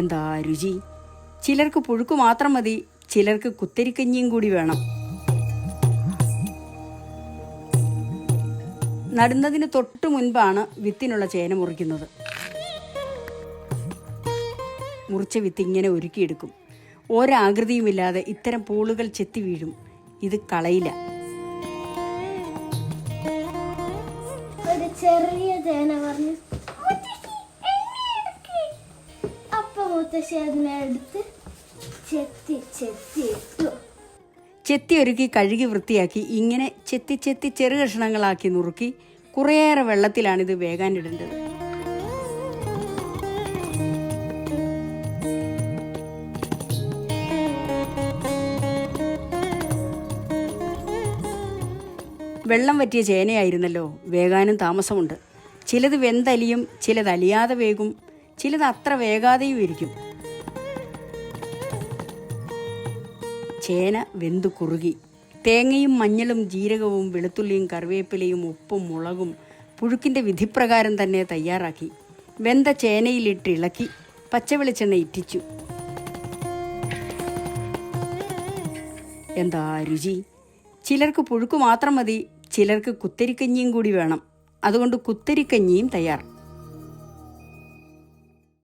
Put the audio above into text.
എന്താ രുചി? ചിലർക്ക് പുഴുക്ക് മാത്രം മതി ചിലർക്ക് കുത്തരിക്കഞ്ഞിയും കൂടി വേണം. നടുന്നതിന് തൊട്ട് മുൻപാണ് വിത്തിനുള്ള ചേന മുറിക്കുന്നത്. മുറിച്ച വിത്ത് ഇങ്ങനെ ഒരുക്കിയെടുക്കും ഒരാകൃതിയുമില്ലാതെ ഇത്തരം പൂളുകൾ ചെത്തി വീഴും. ഇത് കളയില്ല ചെറിയ ചേന പറഞ്ഞു മുത്തശ്ശി അതിനെ എടുത്ത് ചെത്തി ചെത്തി ഇട്ടു. ചെത്തി ഒരുക്കി കഴുകി വൃത്തിയാക്കി ഇങ്ങനെ ചെത്തി ചെത്തി ചെറു കഷ്ണങ്ങളാക്കി നുറുക്കി കുറേയേറെ വെള്ളത്തിലാണിത് വേകാനിടേണ്ടത് വെള്ളം പറ്റിയ ചേനയായിരുന്നല്ലോ വേകാനും താമസമുണ്ട്. ചിലത് വെന്തലിയും ചിലത് അലിയാതെ വേകും ചിലത് അത്ര വേകാതെയും ഇരിക്കും. ചേന വെന്തു കുറുകി. തേങ്ങയും മഞ്ഞളും ജീരകവും വെളുത്തുള്ളിയും കറിവേപ്പിലയും ഉപ്പും മുളകും പുഴുക്കിന്റെ വിധിപ്രകാരം തന്നെ തയ്യാറാക്കി. വെന്ത ചേനയിലിട്ട് ഇളക്കി. പച്ചവെളിച്ചെണ്ണ ഇറ്റിച്ചു. എന്താ രുചി? ചിലർക്ക് പുഴുക്ക് മാത്രം മതി ചിലർക്ക് കുത്തരിക്കഞ്ഞിയും കൂടി വേണം. അതുകൊണ്ട് കുത്തരിക്കഞ്ഞിയും തയ്യാർ.